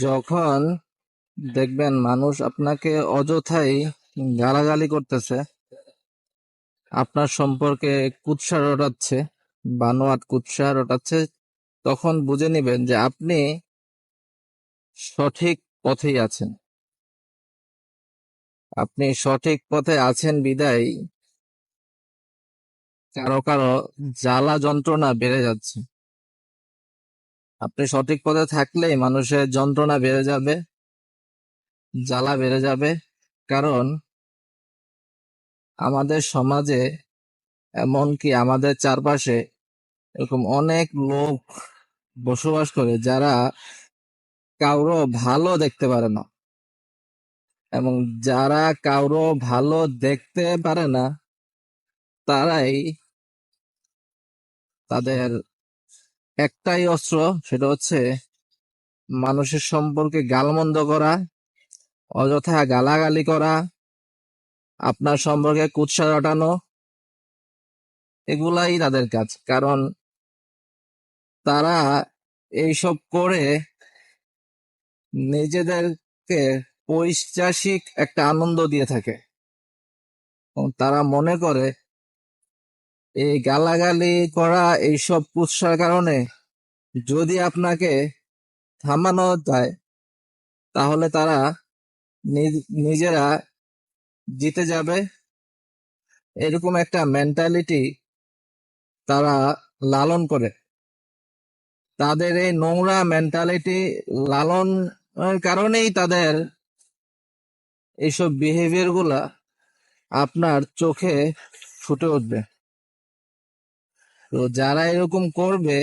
যখন দেখবেন মানুষ আপনাকে অযথাই গালাগালি করতেছে, আপনার সম্পর্কে কুৎসা রটাচ্ছে, বানোয়াট কুৎসা রটাচ্ছে, তখন বুঝে নেবেন যে আপনি সঠিক পথেই আছেন। আপনি সঠিক পথে আছেন বিদায়। কারও কারও জ্বালা যন্ত্রণা বেড়ে যাচ্ছে। আপনি সঠিক পথে থাকলেই মানুষের যন্ত্রণা বেড়ে যাবে, জ্বালা বেড়ে যাবে। কারণ আমাদের সমাজে এমনকি আমাদের চারপাশে এরকম অনেক লোক বসবাস করে যারা কারও ভালো দেখতে পারে না। এবং যারা কারও ভালো দেখতে পারে না, তারাই তাদের একটাই অস্ত্র, সেটা হচ্ছে মানুষের সম্পর্কে গালমন্দ করা, অযথা গালাগালি করা, আপনার সম্পর্কে কুৎসা রটানো, এগুলাই তাদের কাজ। কারণ তারা এইসব করে নিজেদেরকে পৈশাসিক একটা আনন্দ দিয়ে থাকে। তারা মনে করে এই গালাগালি করা এইসব কুৎসার কারণে যদি আপনাকে থামানো যায়, তাহলে তারা নিজ- নিজেরা জিতে যাবে। এরকম একটা মেন্টালিটি তারা লালন করে। তাদের এই নোংরা মেন্টালিটি লালন কারণেই তাদের এইসব বিহেভিয়ারগুলা আপনার চোখে ফুটে উঠবে। তো যারা এরকম করবে